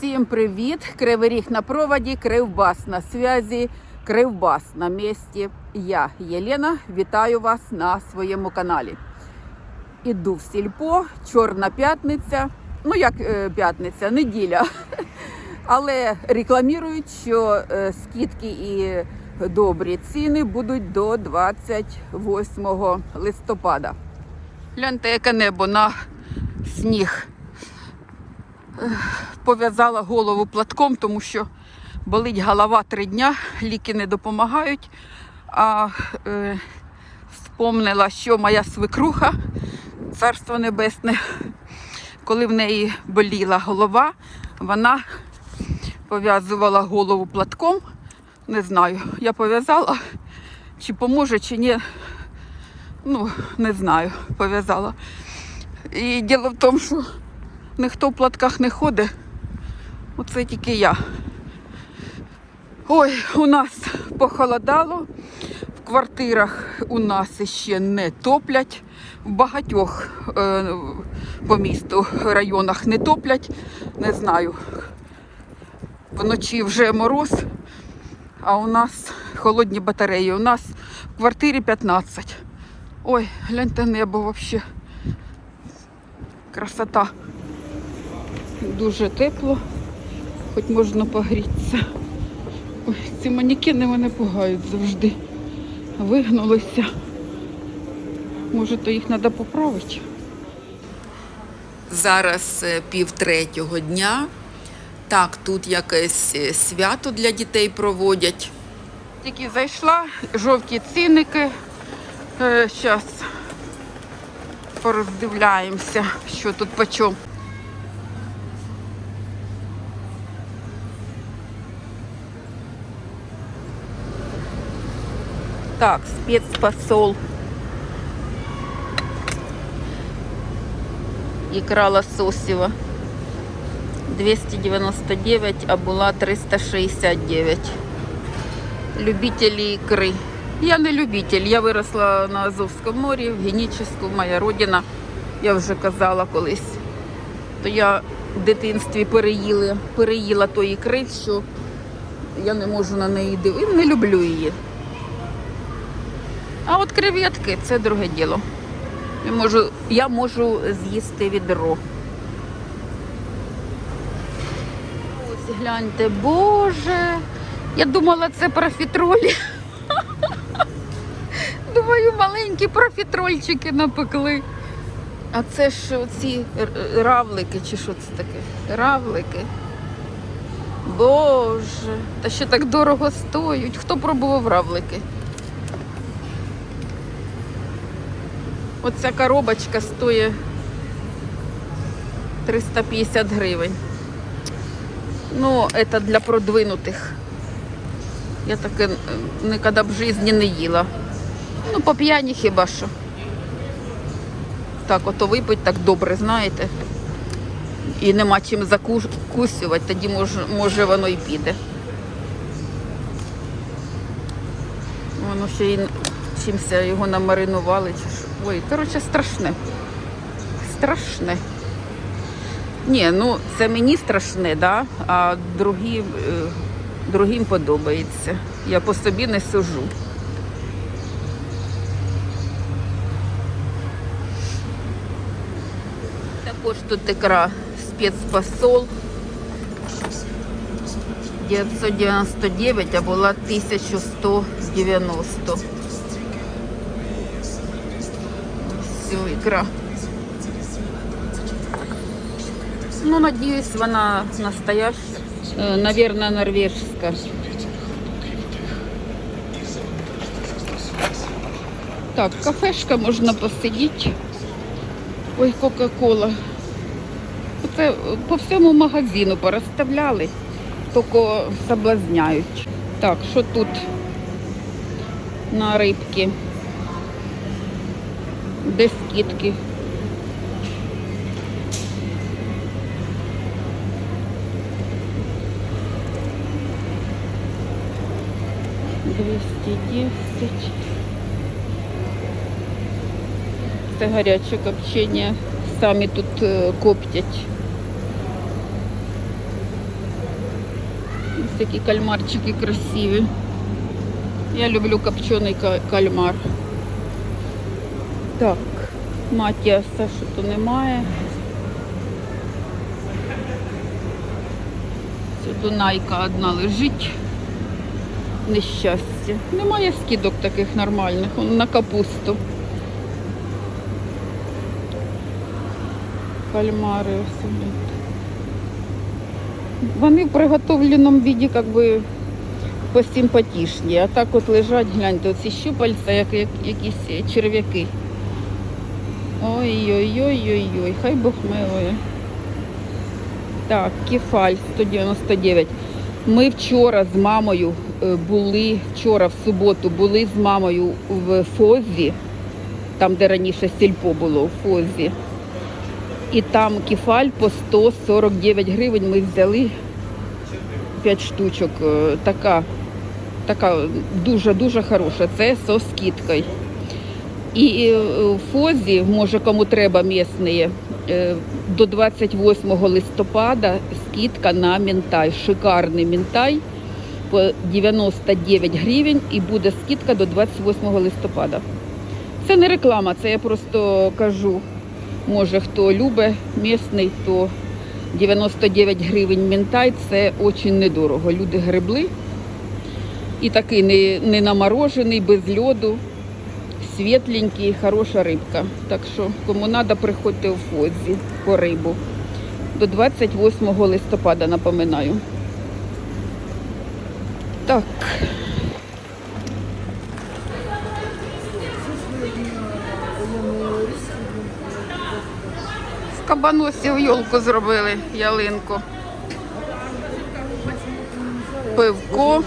Всім привіт! Кривий ріг на проводі, Кривбас на связі, Кривбас на місці. Я Єлена. Вітаю вас на своєму каналі. Іду в сільпо, чорна п'ятниця. Ну як е, п'ятниця, неділя. Але рекламують, що е, скидки і добрі ціни будуть до 28 листопада. Гляньте, яке небо на сніг пов'язала голову платком, тому що болить голова три дня, ліки не допомагають. А е, вспомнила, що моя свекруха, царство небесне, коли в неї боліла голова, вона пов'язувала голову платком. Не знаю, я пов'язала, чи поможе, чи ні. Ну, не знаю, пов'язала. І діло в тому, що ніхто в платках не ходить. Оце тільки я. Ой, у нас похолодало. В квартирах у нас ще не топлять. В багатьох е, по місту районах не топлять. Не знаю. Вночі вже мороз, а у нас холодні батареї. У нас в квартирі 15. Ой, гляньте небо взагалі. Красота. Дуже тепло, хоч можна погрітися. Ой, ці манікени мене пугають завжди. Вигнулися. Може, то їх треба поправити. Зараз е, пів третього дня. Так, тут якесь е, свято для дітей проводять. Тільки зайшла, жовті цінники. Зараз пороздивляємося, що тут по чому. Так, спецпосол. Ікра лососева. 299, а була 369. Любителі ікри. Я не любитель, я виросла на Азовському морі, в Генічеську, моя родина, я вже казала колись. То я в дитинстві переїла, переїла тої ікри, що я не можу на неї дивитися, не люблю її. А от креветки це друге діло. Я можу, я можу з'їсти відро. Ось гляньте, боже. Я думала, це профітролі. Думаю, маленькі профітрольчики напекли. А це ж оці равлики, чи що це таке? Равлики. Боже, та ще так дорого стоять. Хто пробував равлики? Оця коробочка стоїть 350 гривень. Ну, це для продвинутих. Я таке ніколи в житті не їла. Ну, по п'яні хіба що. Так, ото випить так добре, знаєте. І нема чим закусувати, тоді може, може воно і піде. Воно ще й чимось його намаринували. Чи що. Ой, коротше, страшне. Страшне. Ні, ну це мені страшне, да? а другі, е, другим подобається. Я по собі не сужу. Також тут ікра спецпосол 999, а була 1190. Все, ікра. Ну, надеюсь, вона настоящая. Э, Наверное, норвежская. Так, кафешка можна посидіти. Ой, Кока-Кола. Це по всьому магазину порозставляли, тільки соблазняють. Так, що тут на рибки? Де скидки? Двісті десять. Це гаряче копчення. Самі тут е, коптять. які кальмарчики красиві. Я люблю копчений кальмар. Так, Матіаса, що то немає. Це Дунайка одна лежить. Нещастя. Немає скидок таких нормальних. На капусту. Кальмари особливо. Вони в приготовленому віді як би посимпатичні. А так от лежать, гляньте, оці щупальця, як, як якісь черв'яки. Ой-ой-ой-ой-ой, хай Бог милує. Так, кефаль 199. Ми вчора з мамою е, були, вчора в суботу були з мамою в Фозі, там, де раніше сільпо було, в Фозі. І там кефаль по 149 гривень ми взяли 5 штучок. Е, Така, така дуже-дуже хороша. Це со скидкою. І е, в Фозі, може кому треба місні, е, до 28 листопада скидка на мінтай. Шикарний мінтай по 99 гривень і буде скидка до 28 листопада. Це не реклама, це я просто кажу. Може хто любить місний, то 99 гривень мінтай це дуже недорого. Люди гребли. І такий не, не наморожений, без льоду світленький, хороша рибка. Так що, кому треба, приходьте у Фозі по рибу. До 28 листопада, напоминаю. Так. З кабаносів йолку зробили, ялинку. Пивко.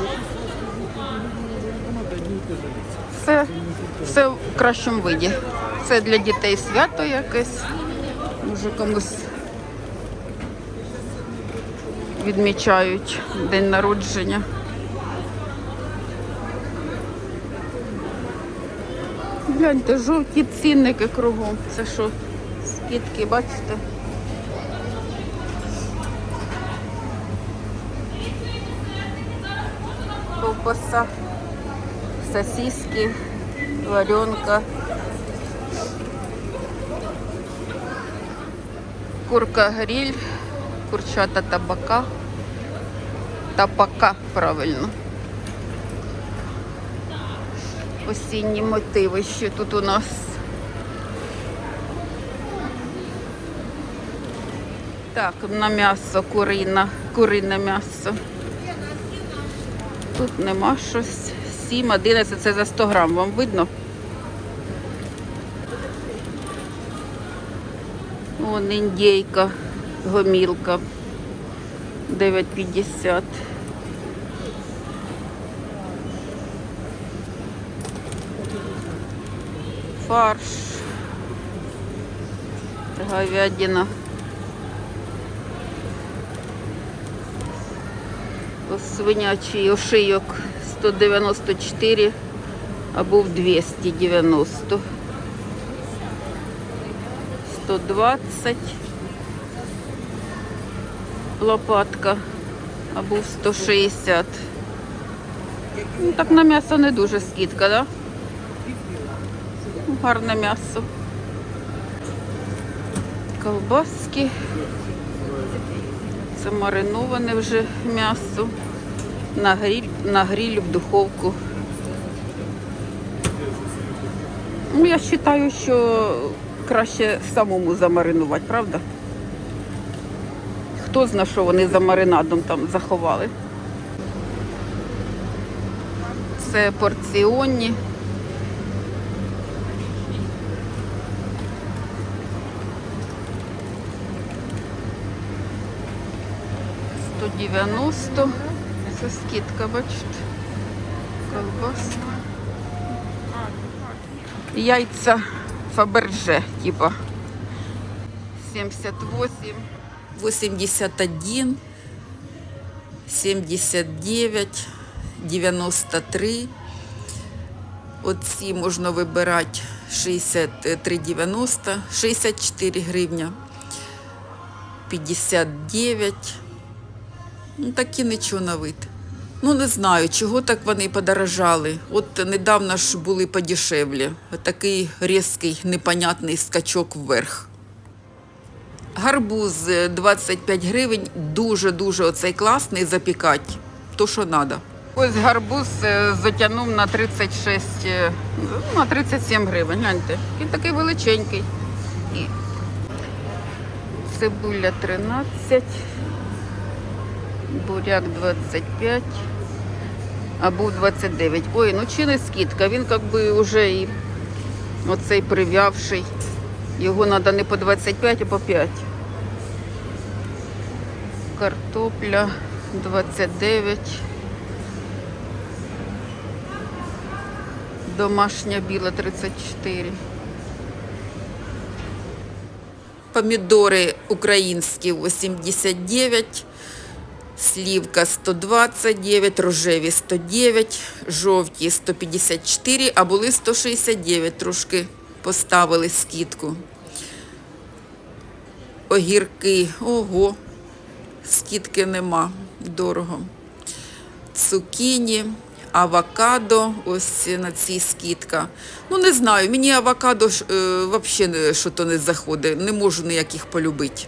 Все, все в кращому виді. Це для дітей свято якесь. Може комусь відмічають день народження. Гляньте, жовті цінники кругом. Це що? Скидки, бачите? Ковбаса сосиски, варенка, курка гриль, курчата табака, табака, правильно. Осінні мотиви ще тут у нас. Так, на м'ясо курина, курине м'ясо. Тут нема щось. 7, 11 це за 100 грам. Вам видно? Вон індейка, гомілка. 9,50. Фарш. Говядина. Свинячий ошийок 194 а був 290 120 лопатка а був 160 ну, так на м'ясо не дуже скидка, да? Гарне м'ясо. Колбаски це мариноване вже м'ясо. На гриль, на гриль в духовку. Ну, я вважаю, що краще самому замаринувати, правда? Хто знає, що вони за маринадом там заховали. Це порціонні. Сто дев'яносто. Це скидка, бачите. Колбаска. Яйця Фаберже, типа. 78. 81, 79, 93. Оці можна вибирати 63,90, 64 гривня, 59. Ну, такі нічого на вид. Ну, не знаю, чого так вони подорожали. От недавно ж були подешевле. Такий різкий, непонятний скачок вверх. Гарбуз е, 25 гривень, дуже-дуже оцей класний запікати. То, що треба. Ось гарбуз е, затягнув на 36, е, ну, на 37 гривень. Гляньте, він такий величенький. Цибуля 13, буряк 25, а був 29. Ой, ну чи не скидка, він як би вже і оцей прив'явший. Його треба не по 25, а по 5. Картопля 29. Домашня біла 34. Помідори українські 89, слівка 129, рожеві 109, жовті 154, а були 169, трошки поставили скидку. Огірки, ого, скидки нема, дорого. Цукіні, авокадо, ось на цій скидка. Ну, не знаю, мені авокадо е, взагалі що то не заходить, не можу ніяких полюбити.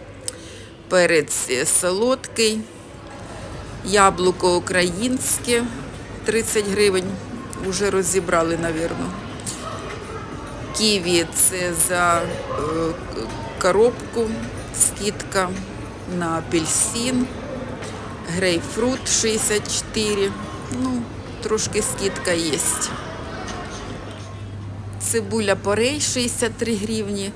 Перець е, солодкий, яблуко українське 30 гривень, вже розібрали, напевно. Ківі це за е, коробку, скидка на апельсин. Грейпфрут 64. Ну, трошки скидка є. Цибуля порей 63 гривні.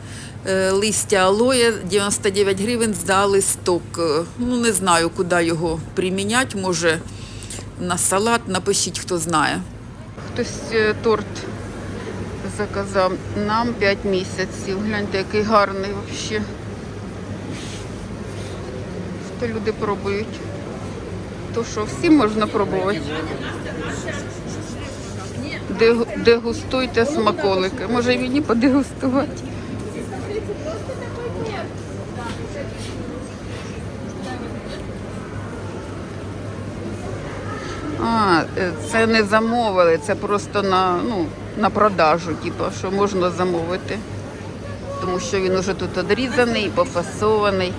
Е, Листя алоє 99 гривень за листок. Е, Ну, не знаю, куди його приміняти. Може, на салат напишіть, хто знає. Хтось е, торт заказав нам 5 місяців. Гляньте, який гарний взагалі. То люди пробують. То що, всім можна пробувати. Дегустуйте смаколики. Може і мені подегустувати. Е, це не замовили, це просто на, ну, на продажу, типу, що можна замовити. Тому що він уже тут одрізаний, пофасований,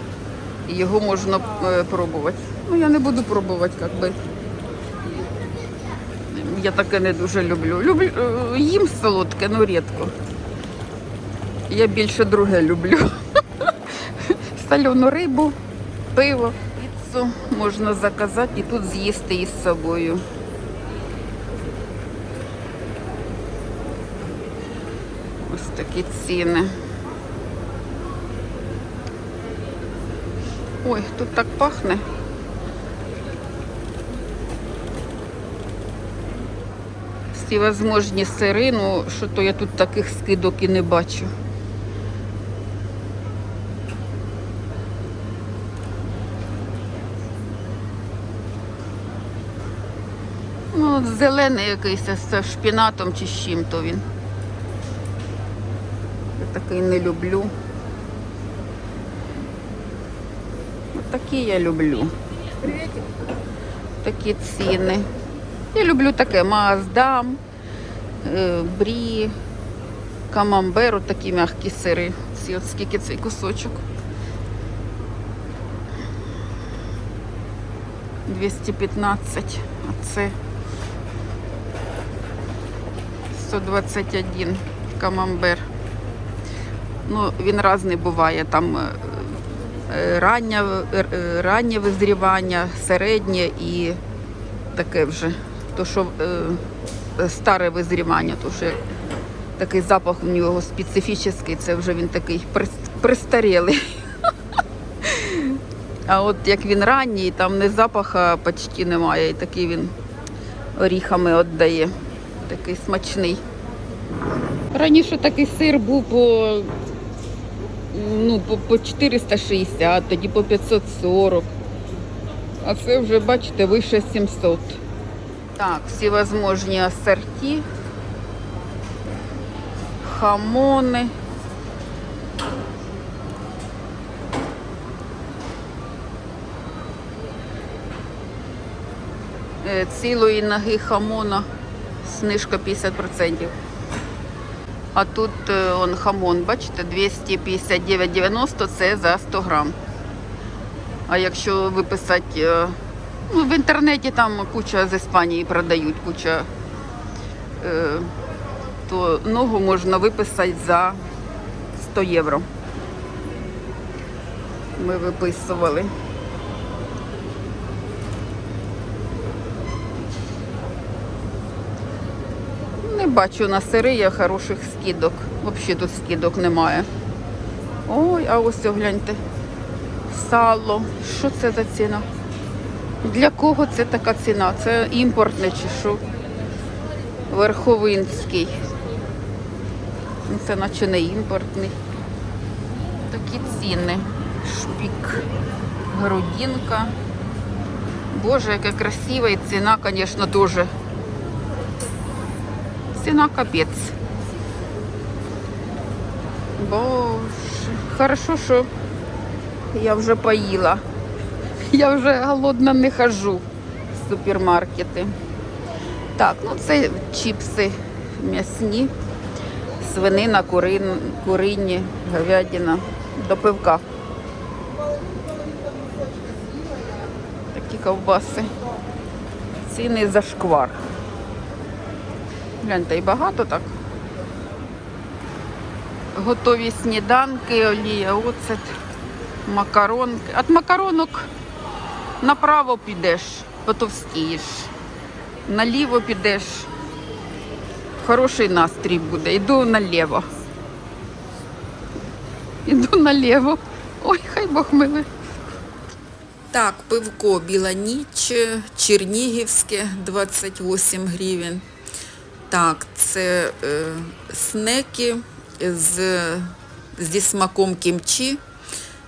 і його можна е, пробувати. Ну, я не буду пробувати, як би. Я таке не дуже люблю. Люблю е, їм солодке, ну рідко. Я більше друге люблю. Солену рибу, пиво, піцу можна заказати і тут з'їсти із собою. Ось такі ціни. Ой, тут так пахне. Всі возможні сири, ну що то я тут таких скидок і не бачу. Ну, от зелений якийсь з шпінатом чи з чим то він. Я такий не люблю. Такі я люблю. Такі ціни. Я люблю таке маздам, е, брі, камамбер, от такі м'які сири. Ці от скільки цей кусочок. 215, а це 121 камамбер. Ну, він різний буває. Там е, е, раннє, е, раннє визрівання, середнє і таке вже. То, що старе визрівання, то що такий запах у нього специфічний, це вже він такий пристарілий. А от як він ранній, там не запаха почти немає, і такий він оріхами віддає. Такий смачний. Раніше такий сир був по, ну, по, по 460, тоді по 540. А це вже, бачите, вище 700. Так, всі возможні асорті, хамони. е, цілої ноги хамона знижка 50%. А тут е, он хамон, бачите, 259,90 це за 100 грам. А якщо виписати, е, ну, в інтернеті там куча з Іспанії продають, куча, е, то ногу можна виписати за 100 євро. Ми виписували. Не бачу на сирия хороших скидок. Взагалі тут скидок немає. Ой, а ось о, гляньте. Сало. Що це за ціна? Для кого це така ціна? Це імпортне чи що? Верховинський. Ну, Це наче не імпортний. Такі ціни. Шпік, грудинка. Боже, яке красиве і ціна, звісно, дуже. Ціна капець. Боже, хорошо, що я вже поїла. Я вже голодна не хожу в супермаркети. Так, ну це чіпси м'ясні, свинина, курин, курині, говядина до пивка. Такі ковбаси. Ціни за шквар. Гляньте, і багато так. Готові сніданки, олія, оцет, макаронки. От макаронок направо підеш, потовстієш. Наліво підеш. Хороший настрій буде. Йду наліво. Іду наліво. Ой, хай Бог милий. Так, пивко Біла ніч, Чернігівське 28 гривень. Так, це е, снеки з, зі смаком кімчі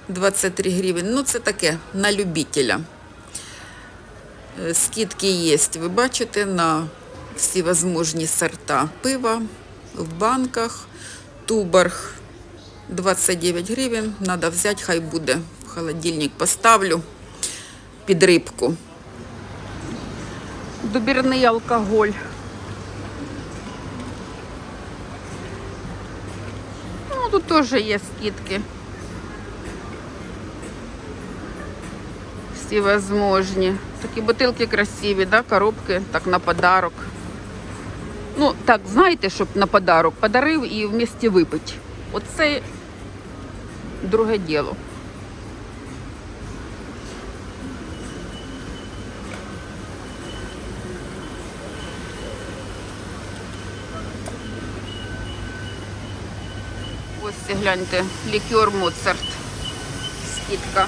23 гривень. Ну, це таке на любителя. Е, Скидки є, ви бачите, на всі возможні сорта пива в банках. Туборг 29 гривень. Надо взяти, хай буде. В холодильник поставлю під рибку. Добірний алкоголь. Тут теж є скидки. Всі возможні. Такі бутилки красиві, да? коробки, так на подарок. Ну, так, знаєте, щоб на подарок подарив і вместе випить. Оце друге діло. Ось гляньте, лікер Моцарт. Скидка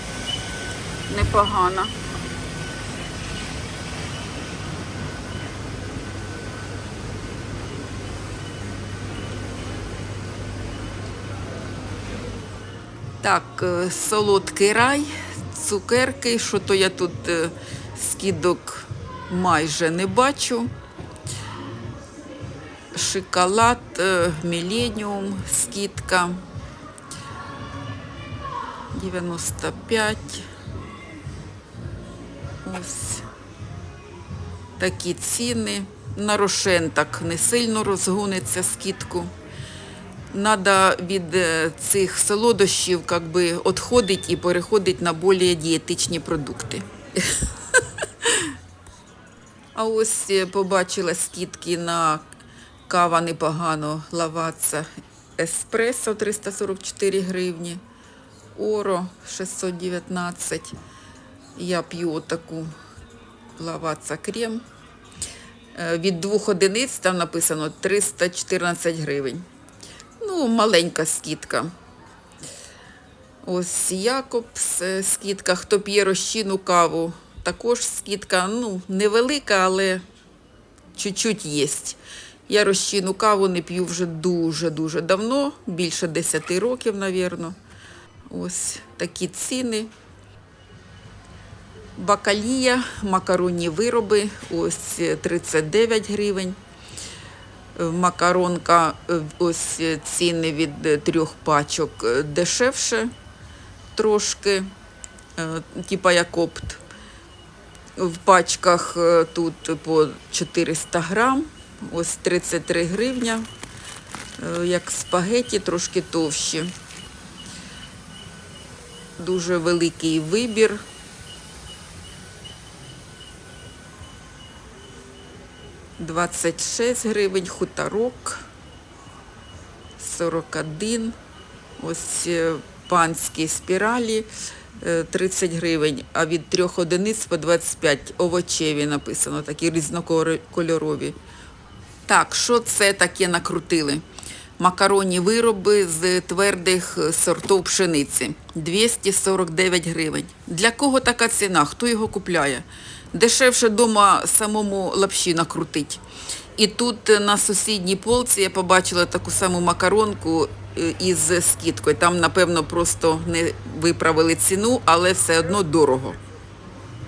непогана. Так, е, солодкий рай, цукерки, що то я тут е, скидок майже не бачу. Шоколад, е, Міленіум, скидка 95. Ось такі ціни. На Рошен так не сильно розгониться скидку. Надо від е, цих солодощів как би відходити і переходити на більш дієтичні продукти. А ось е, побачила скидки на кава непогано лаваца еспресо 344 гривні, оро 619. Я п'ю таку лаваца крем. Е, Від двох одиниць там написано 314 гривень. Ну, маленька скидка. Ось Якобс е, скидка. Хто п'є розчинну каву, також скидка. Ну, невелика, але чуть-чуть є. Я розчинну каву не п'ю вже дуже-дуже давно, більше 10 років, мабуть. Ось такі ціни. Бакалія, макаронні вироби, ось е, 39 гривень. Е, Макаронка, е, ось ціни від трьох пачок е, дешевше трошки, типа як опт. В пачках тут по 400 грам, ось 33 гривня, як спагеті, трошки товщі. Дуже великий вибір. Двадцять шість гривень, хуторок, 41. Ось е, панські спіралі е, 30 гривень, а від трьох одиниць по 25 овочеві написано, такі різнокольорові. Так, що це таке накрутили? Макаронні вироби з твердих сортів пшениці 249 гривень. Для кого така ціна? Хто його купляє? Дешевше вдома самому лапші накрутить. І тут е, на сусідній полці я побачила таку саму макаронку е, із скидкою. Там, напевно, просто не виправили ціну, але все одно дорого.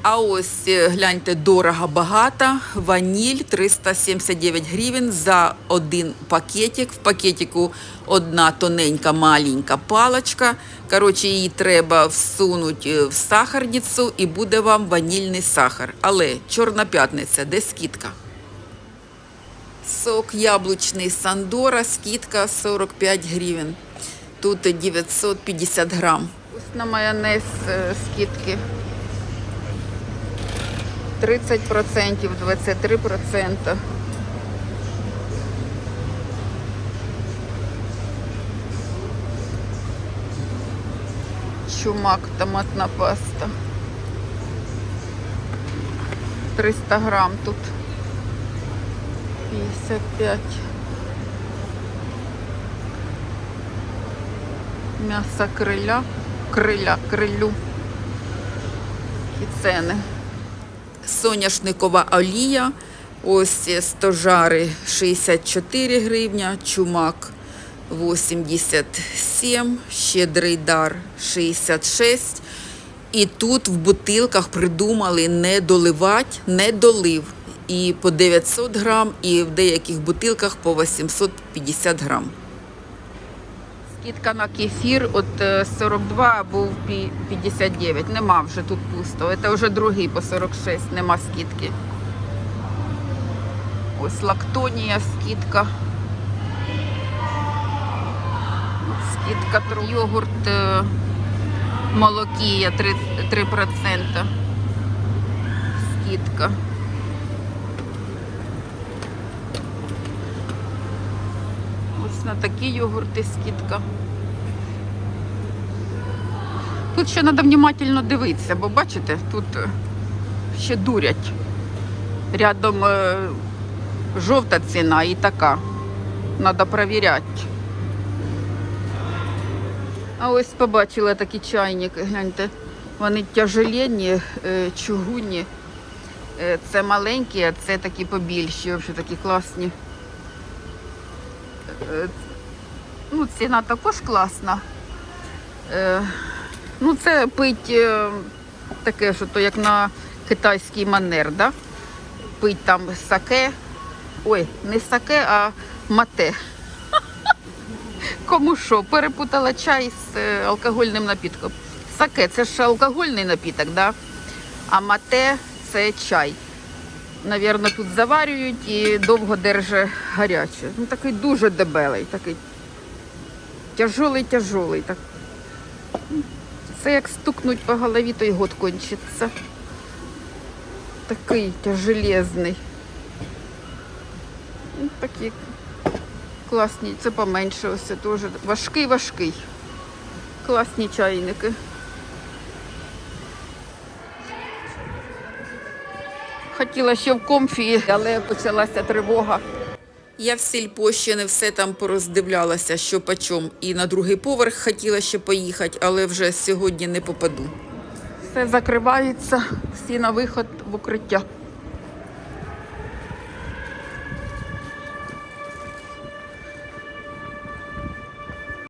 А ось е, гляньте, дорого багато. Ваніль 379 гривень за один пакетик. В пакетику одна тоненька маленька паличка. Коротше, її треба всунути е, в сахарницю і буде вам ванільний сахар. Але чорна п'ятниця, де скидка? Сок яблучний Сандора, скидка 45 гривень. Тут 950 грам. Ось на майонез е, скидки. 30%, 23%. Чумак, томатна паста. 300 грам тут. 55. М'ясо криля. Криля, крилю. І ціни. Соняшникова олія. Ось стожари 64 гривня, чумак 87, щедрий дар 66. І тут в бутилках придумали не доливати, не долив. І по 900 грам, і в деяких бутилках по 850 грам. Скидка на кефір от е, 42 а був 59. Нема вже тут пусто. Це вже другий по 46, нема скидки. Ось лактонія скидка. Скидка йогурт е, молокія 3, 3%. Скидка. Ось на такі йогурти скидка. Тут ще треба внимательно дивитися, бо бачите, тут е, ще дурять. Рядом е, жовта ціна і така. Треба перевіряти. А ось побачила такі чайники, гляньте. Вони тяжеленні, е, чугунні. Це маленькі, а це такі побільші, взагалі такі класні. Е, Ну, ціна також класна. Е, Ну, це пить е, таке, що то як на китайський манер, да? Пить там саке. Ой, не саке, а мате. Кому що, перепутала чай з алкогольним напітком. Саке це ж алкогольний напіток, да? а мате це чай. Навірно, тут заварюють і довго держить гаряче. Ну такий дуже дебелий, такий тяжолий, тяжолий. Так. Це як стукнуть по голові, то й год кончиться. Такий тяжелезний. Ну, такі класні, це поменше ось теж. Важкий, важкий. Класні чайники. Хотіла ще в комфі, але почалася тривога. Я в сільпо ще не все там пороздивлялася, що почом. І на другий поверх хотіла ще поїхати, але вже сьогодні не попаду. Все закривається, всі на виход в укриття.